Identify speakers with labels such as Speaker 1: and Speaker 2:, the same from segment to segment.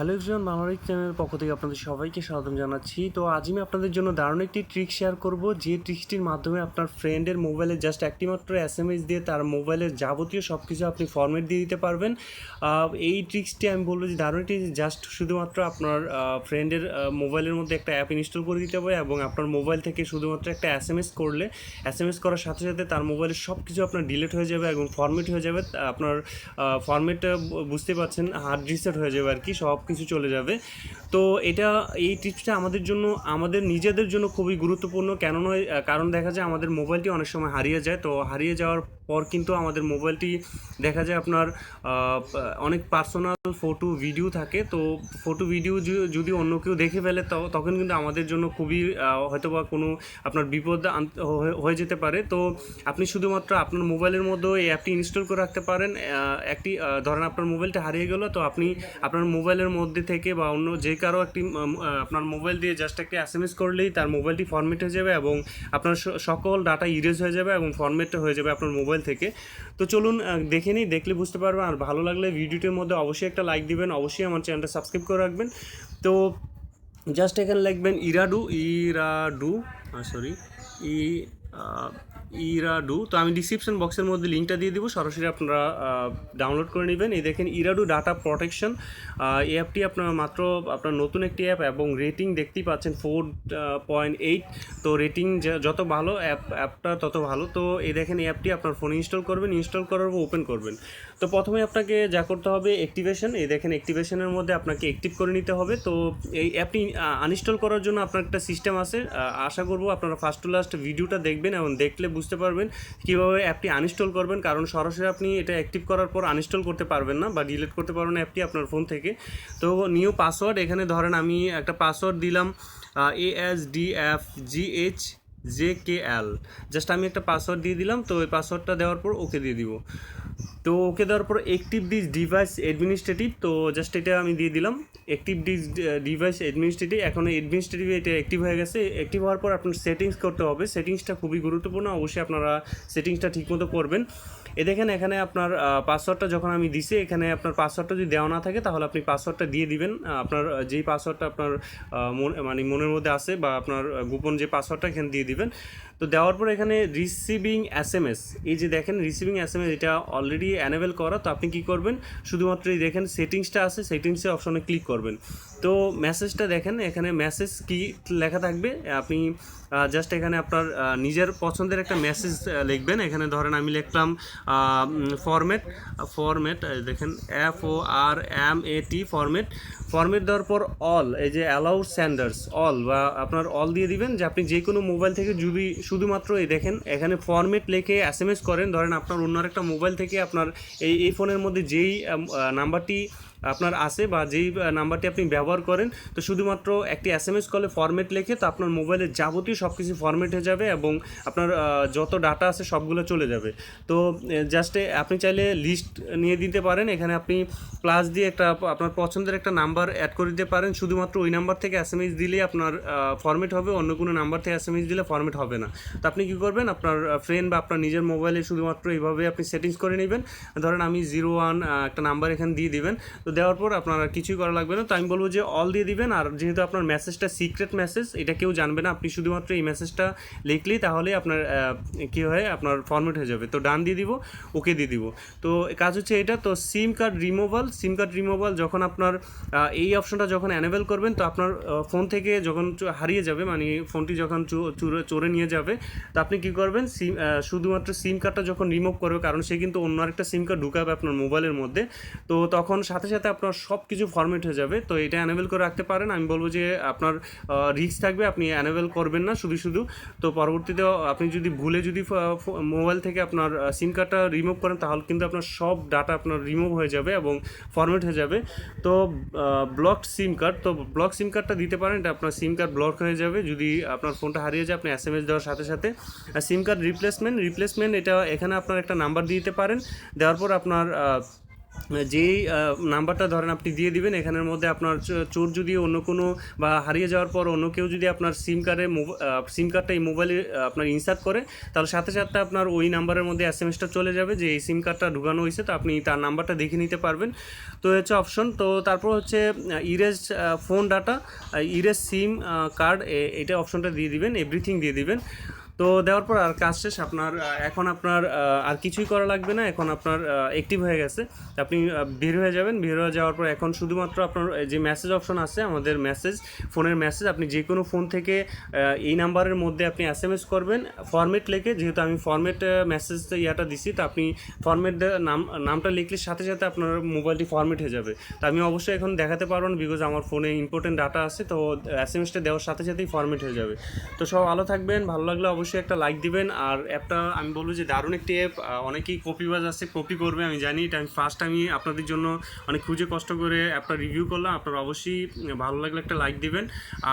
Speaker 1: Hello everyone বাংলারিক চ্যানেলের পক্ষ থেকে আপনাদের সবাইকে স্বাগতম জানাচ্ছি। তো আজ আমি আপনাদের জন্য দারুণ একটি ট্রিক শেয়ার করব, যে ট্রিক্সটির মাধ্যমে আপনার ফ্রেন্ডের মোবাইলে জাস্ট একটি মাত্র এস এম এস দিয়ে তার মোবাইলের যাবতীয় সব কিছু আপনি ফরম্যাট দিয়ে দিতে পারবেন। এই ট্রিক্সটি আমি বলব যে দারুণ একটি জাস্ট শুধুমাত্র আপনার ফ্রেন্ডের মোবাইলের মধ্যে একটা অ্যাপ ইনস্টল করে দিতে হবে এবং আপনার মোবাইল থেকে শুধুমাত্র একটা এস এম এস করলে এস এম এস করার সাথে সাথে তার মোবাইলের সব কিছু আপনার ডিলিট হয়ে যাবে এবং ফরম্যাট হয়ে যাবে। আপনার ফরম্যাটটা বুঝতে পারছেন হার্ড রিসেট হয়ে যাবে আর কি। সব কিছু চলে যাবে। তো এটা এই টিপসটা আমাদের জন্য আমাদের নিজেদের জন্য খুবই গুরুত্বপূর্ণ। কেন নয় কারণ দেখা যায় আমাদের মোবাইলটি অনেক সময় হারিয়ে যায়। তো হারিয়ে যাওয়ার পর কিন্তু আমাদের মোবাইলটি দেখা যায় আপনার অনেক পার্সোনাল ফটো ভিডিও থাকে। তো ফটো ভিডিও যদি অন্য কেউ দেখে ফেলে তখন কিন্তু আমাদের জন্য খুবই আহ, হয়তো বা কোনো আপনার বিপদ হয়ে যেতে পারে। তো আপনি শুধুমাত্র আপনার মোবাইলের মধ্যে এই অ্যাপটি ইনস্টল করে রাখতে পারেন। একটি ধরেন আপনার মোবাইলটা হারিয়ে গেল তো আপনি আপনার মোবাইলের মধ্যে থেকে বা অন্য যে কারও একটি আপনার মোবাইল দিয়ে জাস্ট একটি এস এম এস করলেই তার মোবাইলটি ফরম্যাট হয়ে যাবে এবং আপনার সকল ডাটা ইরেজ হয়ে যাবে এবং ফরম্যাটটা হয়ে যাবে আপনার মোবাইল থেকে। তো চলুন দেখে নিই, দেখলে বুঝতে পারবেন। আর ভালো লাগলে ভিডিওটির মধ্যে অবশ্যই একটা লাইক দিবেন, অবশ্যই আমার চ্যানেলটা সাবস্ক্রাইব করে রাখবেন। তো জাস্ট এখানে লিখবেন, ইরাডু ইরাডু সরি ই ইরাডু তো আমি ডিসক্রিপশন বক্সের মধ্যে লিঙ্কটা দিয়ে দিব। সরাসরি আপনারা ডাউনলোড করে নেবেন। এই দেখেন ইরাডু ডাটা প্রোটেকশন এই অ্যাপটি আপনার মাত্র, আপনার নতুন একটি অ্যাপ এবং রেটিং দেখতেই পাচ্ছেন ফোর পয়েন্ট এইট তো রেটিং যত ভালো অ্যাপ অ্যাপটা তত ভালো। তো এই দেখেন এই অ্যাপটি আপনার ফোনে ইনস্টল করবেন ইনস্টল করার পর ওপেন করবেন। তো প্রথমে আপনাকে যা করতে হবে অ্যাক্টিভেশন এই দেখেন অ্যাক্টিভেশনের মধ্যে আপনাকে অ্যাক্টিভ করে নিতে হবে। তো এই অ্যাপটি আনইনস্টল করার জন্য আপনার একটা সিস্টেম আছে। আশা করব আপনারা ফার্স্ট টু লাস্ট ভিডিওটা দেখবেন। এবং দেখলে বুঝতে পারবেন কীভাবে অ্যাপটি আনইনস্টল করবেন। কারণ সরাসরি আপনি এটা অ্যাক্টিভ করার পর আনইনস্টল করতে পারবেন না বা ডিলিট করতে পারবেন অ্যাপটি আপনার ফোন থেকে। তো নিউ পাসওয়ার্ড এখানে ধরেন আমি একটা পাসওয়ার্ড দিলাম A S D F G H J K L just আমি একটা পাসওয়ার্ড দিয়ে দিলাম, তো ওই পাসওয়ার্ডটা দেওয়ার পর ওকে দিয়ে দিব। তো ওকে দেওয়ার পর অ্যাক্টিভ দিস ডিভাইস অ্যাডমিনিস্ট্রেটিভ তো জাস্ট এটা আমি দিয়ে দিলাম। অ্যাক্টিভ ডিভাইস অ্যাডমিনিস্ট্রেটিভ এখন অ্যাডমিনিস্ট্রেটিভ এটা অ্যাক্টিভ হয়ে গেছে। অ্যাক্টিভ হওয়ার পর আপনার সেটিংস করতে হবে। সেটিংসটা খুবই গুরুত্বপূর্ণ। অবশ্যই আপনারা সেটিংসটা ঠিকমতো করবেন। এ দেখেন এখানে আপনার পাসওয়ার্ডটা যখন আমি দিছি, এখানে আপনার পাসওয়ার্ডটা যদি দেওয়া না থাকে, তাহলে আপনি পাসওয়ার্ডটা দিয়ে দিবেন। আপনার যেই পাসওয়ার্ডটা আপনার মানে মনের মধ্যে আছে বা আপনার গোপন যে পাসওয়ার্ডটা এখানে দিয়ে দিবেন। তো দেওয়ার পর এখানে রিসিভিং এস এম এস এই যে দেখেন রিসিভিং এস এম এস এটা অলরেডি অ্যানেবেল করা। তো আপনি কী করবেন? শুধুমাত্র এই দেখেন সেটিংসটা আছে সেটিংসের অপশনে ক্লিক করবেন। তো মেসেজটা দেখেন, এখানে মেসেজ কি লেখা থাকবে? আপনি জাস্ট এখানে আপনার নিজের পছন্দের একটা মেসেজ লিখবেন। এখানে ধরেন আমি লিখলাম ফরম্যাট ফরম্যাট দেখেন F O R M A T format format দেওয়ার পর অল এই যে অ্যালাউ স্যান্ডার্স অল বা আপনার অল দিয়ে দিবেন, যে আপনি যে কোনো মোবাইল থেকে যদি শুধুমাত্র, এই দেখেন, এখানে ফরম্যাট লিখে এস এম এস করেন, ধরেন আপনার অন্য একটা মোবাইল থেকে আপনার এই এই ফোনের মধ্যে যেই নাম্বারটি আপনার আছে, বা যেই নাম্বারটি আপনি ব্যবহার করেন, তো শুধুমাত্র একটি এস এম এস কলে ফরম্যাট লিখে তো আপনার মোবাইলের যাবতীয় সব কিছু ফরম্যাট হয়ে যাবে এবং আপনার যত ডাটা আছে সবগুলো চলে যাবে। তো জাস্ট আপনি চাইলে লিস্ট নিয়ে দিতে পারেন। এখানে আপনি প্লাস দিয়ে একটা আপনার পছন্দের একটা নাম্বার অ্যাড করে দিতে পারেন। শুধুমাত্র ওই নাম্বার থেকে এস এম এস দিলে আপনার ফরম্যাট হবে, অন্য কোনো নাম্বার থেকে এস এম এস দিলে ফরম্যাট হবে না। তো আপনি কী করবেন? আপনার ফ্রেন্ড বা আপনার নিজের মোবাইলে শুধুমাত্র এইভাবে আপনি সেটিংস করে নেবেন। ধরেন আমি জিরো ওয়ান একটা নাম্বার এখানে দিয়ে দিবেন। তো দেওয়ার পর আপনার কিছুই করা লাগবে না। তো আমি বলব যে অল দিয়ে দিবেন। আর যেহেতু আপনার মেসেজটা সিক্রেট মেসেজ এটা কেউ জানবে না। আপনি শুধুমাত্র এই মেসেজটা লিখলেই তাহলে আপনার কী হয়? আপনার ফরম্যাট হয়ে যাবে। তো ডান দিয়ে দিব। ওকে দিয়ে দিব। তো কাজ হচ্ছে এটা, তো SIM card removal SIM card removal যখন আপনার এই অপশনটা যখন অ্যানেবেল করবেন, তো আপনার ফোন থেকে যখন হারিয়ে যাবে মানে ফোনটি যখন চুরে নিয়ে যাবে, তো আপনি কী করবেন সিম শুধুমাত্র সিম কার্ডটা যখন রিমুভ করবে, কারণ সে কিন্তু অন্য আরেকটা সিম কার্ড ঢুকাবে আপনার মোবাইলের মধ্যে, তো তখন সাথে সাথে আপনার সব কিছু ফরম্যাট হয়ে যাবে, তো এটা অ্যানেবেল করে রাখতে পারেন। আমি বলব যে আপনার রিস্ক থাকবে, আপনি অ্যানেবেল করবেন না, শুধু শুধু, তো পরবর্তীতে আপনি যদি ভুলে যদি মোবাইল থেকে আপনার সিম কার্ডটা রিমুভ করেন, তাহলে কিন্তু আপনার সব ডাটা আপনার রিমুভ হয়ে যাবে এবং ফরম্যাট হয়ে যাবে। তো ব্লক সিম কার্ড তো ব্লক সিম কার্ডটা দিতে পারেন, এটা আপনার সিম কার্ড ব্লক হয়ে যাবে। যদি আপনার ফোনটা হারিয়ে যায়, আপনি এস এম এস দেওয়ার সাথে সাথে। আর সিম কার্ড রিপ্লেসমেন্ট রিপ্লেসমেন্ট এটা এখানে আপনার একটা নাম্বার দিতে পারেন। দেওয়ার পর আপনার যেই নাম্বারটা ধরেন আপনি দিয়ে দিবেন, এখানের মধ্যে আপনার চোর যদি অন্য কোনো বা হারিয়ে যাওয়ার পর অন্য কেউ যদি আপনার সিম কার্ডে সিম কার্ডটা এই মোবাইলে আপনার ইনসার্ট করে, তাহলে সাথে সাথে আপনার ওই নাম্বারের মধ্যে এস এম এসটা চলে যাবে যে, এই সিম কার্ডটা ঢুকানো হয়েছে, তো আপনি তার নাম্বারটা দেখে নিতে পারবেন। তো হচ্ছে অপশন তো তারপর হচ্ছে erase phone data erase SIM card এটা অপশনটা দিয়ে দিবেন এভরিথিং দিয়ে দিবেন। তো দেওয়ার পর আর কাজ শেষ। আপনার এখন আপনার আর কিছুই করা লাগবে না। এখন আপনার অ্যাক্টিভ হয়ে গেছে। আপনি বের হয়ে যাবেন। বের হয়ে যাওয়ার পর এখন শুধুমাত্র আপনার যে মেসেজ অপশন আছে, আমাদের মেসেজ ফোনের মেসেজ আপনি যে কোনো ফোন থেকে এই নাম্বারের মধ্যে আপনি এস এম এস করবেন। ফরম্যাট লিখে, যেহেতু আমি ফরম্যাট মেসেজ ইয়াটা দিছি, তো আপনি ফরম্যাট নাম, নামটা লিখলে সাথে সাথে আপনার মোবাইলটি ফরম্যাট হয়ে যাবে। তো আমি অবশ্যই এখন দেখাতে পারব না বিকজ আমার ফোনে ইম্পর্টেন্ট ডাটা আছে, তো এস এম এসটা দেওয়ার সাথে সাথেই ফরম্যাট হয়ে যাবে। তো সব ভালো থাকবেন। ভালো লাগলে অবশ্যই একটা লাইক দিবেন। আর অ্যাপটা আমি বলব যে দারুণ একটি অ্যাপ অনেকেই কপিবাজ আছে কপি করবে, আমি জানি। এটা আমি ফার্স্ট আমি আপনাদের জন্য অনেক খুঁজে কষ্ট করে অ্যাপটা রিভিউ করলাম। আপনারা অবশ্যই ভালো লাগলে একটা লাইক দিবেন।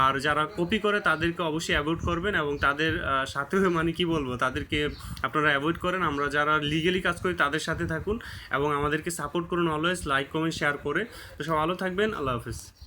Speaker 1: আর যারা কপি করে, তাদেরকে অবশ্যই অ্যাভয়েড করবেন এবং তাদের সাথেও মানে কি বলব, তাদেরকে আপনারা অ্যাভয়েড করেন। আমরা যারা লিগেলি কাজ করি, তাদের সাথে থাকুন এবং আমাদেরকে সাপোর্ট করুন অলওয়েজ লাইক কমেন্ট শেয়ার করে। তো সব ভালো থাকবেন। আল্লাহ হাফিজ।